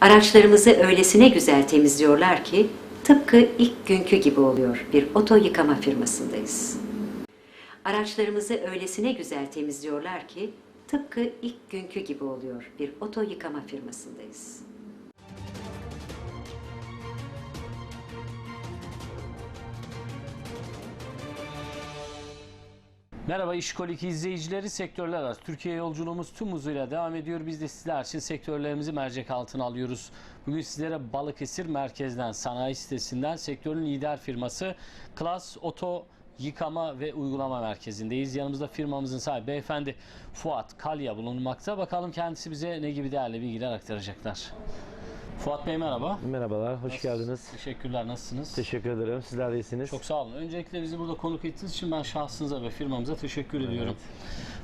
Araçlarımızı öylesine güzel temizliyorlar ki tıpkı ilk günkü gibi oluyor. Bir oto yıkama firmasındayız. Araçlarımızı öylesine güzel temizliyorlar ki tıpkı ilk günkü gibi oluyor. Bir oto yıkama firmasındayız. Merhaba İşkolik izleyicileri sektörler arası Türkiye yolculuğumuz tüm hızıyla devam ediyor. Biz de sizler için sektörlerimizi mercek altına alıyoruz. Bugün sizlere Balıkesir merkezden sanayi sitesinden sektörün lider firması Klas Oto Yıkama ve Uygulama Merkezi'ndeyiz. Yanımızda firmamızın sahibi beyefendi Fuat Kalya bulunmakta. Bakalım kendisi bize ne gibi değerli bilgiler aktaracaklar. Fuat Bey merhaba. Merhabalar, hoş geldiniz. Teşekkürler nasılsınız? Teşekkür ederim. Sizler de iyisiniz. Çok sağ olun. Öncelikle bizi burada konuk ettiğiniz için ben şahsınıza ve firmamıza teşekkür ediyorum.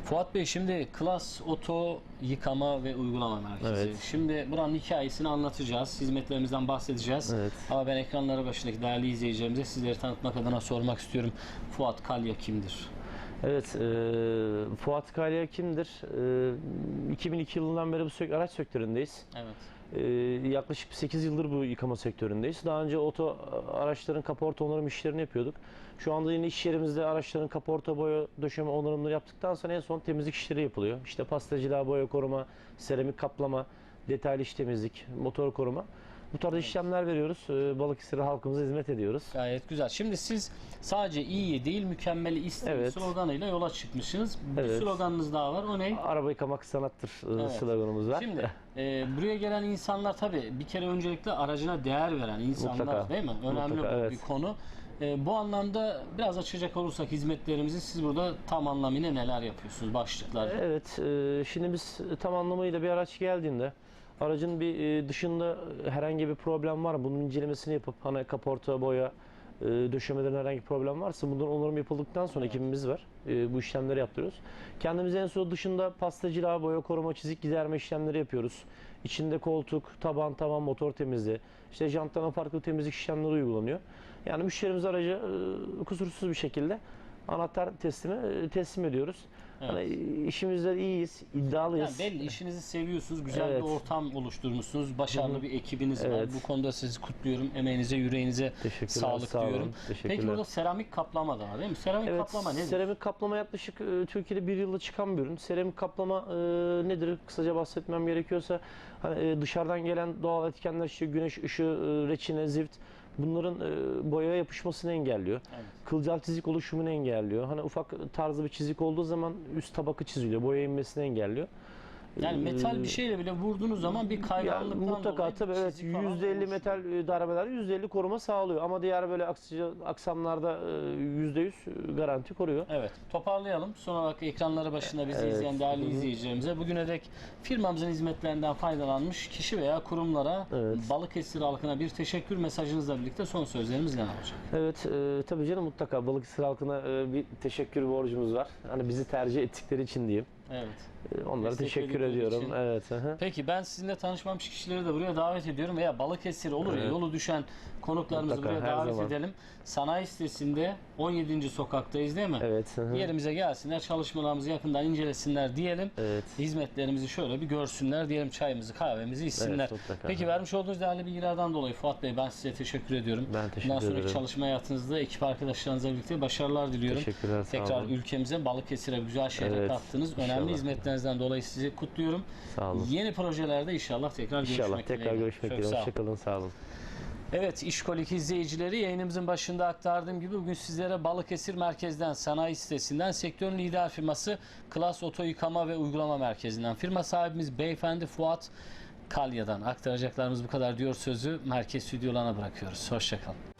Fuat Bey şimdi Klas Oto Yıkama ve Uygulama Merkezi. Evet. Şimdi buranın hikayesini anlatacağız. Hizmetlerimizden bahsedeceğiz. Evet. Ama ben ekranları başındaki değerli izleyicilerimize sizleri tanıtmak adına sormak istiyorum. Fuat Kalya kimdir? Evet, e, Fuat Kalya kimdir? E, 2002 yılından beri bu sök- araç sektöründeyiz. Evet. E, yaklaşık 8 yıldır bu yıkama sektöründeyiz. Daha önce oto araçların kaporta onarım işlerini yapıyorduk. Şu anda yine iş yerimizde araçların kaporta boya döşeme onarımları yaptıktan sonra en son temizlik işleri yapılıyor. İşte pastacılığa, boya koruma, seramik kaplama, detaylı iş temizlik, motor koruma. Bu tarz işlemler veriyoruz. E, Balıkesir halkımıza hizmet ediyoruz. Gayet güzel. Şimdi siz sadece iyi değil mükemmeli isteyin Evet. sloganıyla yola çıkmışsınız. Bir Evet. sloganınız daha var. O ne? Araba yıkamak sanattır e, Evet. sloganımız var. Şimdi e, buraya gelen insanlar tabii bir kere öncelikle aracına değer veren insanlar Mutlaka. değil mi? Önemli Mutlaka, bu evet. bir konu. E, bu anlamda biraz açacak olursak hizmetlerimizi siz burada tam anlamıyla neler yapıyorsunuz başlıklar? Evet, e, şimdi biz tam anlamıyla bir araç geldiğinde aracın bir e, dışında herhangi bir problem var mı? Bunun incelemesini yapıp hani kaporta, boya, e, döşemelerin herhangi bir problem varsa bunların onarım yapıldıktan sonra ekibimiz var. E, bu işlemleri yaptırıyoruz. Kendimiz en son dışında pastacılığa, boya koruma, çizik giderme işlemleri yapıyoruz. İçinde koltuk, taban, tavan, motor temizliği, işte jantlarına farklı temizlik işlemleri uygulanıyor. Yani müşterimiz aracı e, kusursuz bir şekilde anahtar teslimi e, teslim ediyoruz. Evet. Hani işimizde iyiyiz, iddialıyız. Yani belli işinizi seviyorsunuz, güzel Evet. bir ortam oluşturmuşsunuz, başarılı bir ekibiniz var. Evet. Bu konuda sizi kutluyorum. Emeğinize, yüreğinize sağlık sağ olun. Teşekkürler. Peki burada seramik kaplama da var değil mi? Seramik Evet, kaplama nedir? seramik kaplama yaklaşık e, Türkiye'de bir yılda çıkan bir ürün. Seramik kaplama e, nedir? Kısaca bahsetmem gerekiyorsa hani e, dışarıdan gelen doğal etkenler işte güneş ışığı, e, reçine, zift bunların e, boyaya yapışmasını engelliyor. Evet. Kılcal çizik oluşumunu engelliyor. Hani ufak tarzı bir çizik olduğu zaman üst tabaka çiziliyor. Boya inmesini engelliyor. Yani metal bir şeyle bile vurduğunuz zaman bir Yani kayganlıktan mutlaka dolayı tabii evet çizik falan %50 oluşuyor. metal e, darbeler %50 koruma sağlıyor ama diğer böyle aksamlarda e, %100 garanti koruyor. Evet, toparlayalım. Son olarak ekranları başında bizi Evet. izleyen değerli Hı hı. izleyicilerimize bugüne dek firmamızın hizmetlerinden faydalanmış kişi veya kurumlara Evet. Balıkesir halkına bir teşekkür mesajınızla birlikte son sözlerimiz ne olacak? Evet e, tabii canım mutlaka Balıkesir halkına e, bir teşekkür borcumuz var. Hani bizi tercih ettikleri için diyeyim. Evet. E, onlara teşekkür Destekledikleri ediyorum. için. Evet. hı. Peki ben sizinle tanışmamış kişileri de buraya davet ediyorum veya Balıkesir olur ya Evet. yolu düşen konuklarımızı Mutlaka, buraya davet zaman. edelim. Sanayi sitesinde 17. sokaktayız değil mi? Evet. hı. Yerimize gelsinler, çalışmalarımızı yakından incelesinler diyelim. Evet. Hizmetlerimizi şöyle bir görsünler diyelim çayımızı kahvemizi içsinler. Evet, mutlaka. Peki vermiş olduğunuz değerli bilgilerden dolayı Fuat Bey ben size teşekkür ediyorum. Ben teşekkür Bundan sonraki ederim. çalışma hayatınızda ekip arkadaşlarınızla birlikte başarılar diliyorum. Teşekkürler. Tekrar ülkemize Balıkesir'e güzel şeyler Evet, kattınız. Önemli inşallah. hizmetlerinizden dolayı sizi kutluyorum. Sağ olun. Yeni projelerde inşallah tekrar İnşallah görüşmek tekrar dileğiyle. görüşmek olun. Hoşçakalın. Sağ olun. Evet İşkolik izleyicileri yayınımızın başında aktardığım gibi bugün sizlere Balıkesir Merkez'den sanayi sitesinden sektörün lider firması Klas Oto Yıkama ve Uygulama Merkezi'nden firma sahibimiz beyefendi Fuat Kalya'dan aktaracaklarımız bu kadar diyor sözü merkez stüdyolarına bırakıyoruz. Hoşçakalın.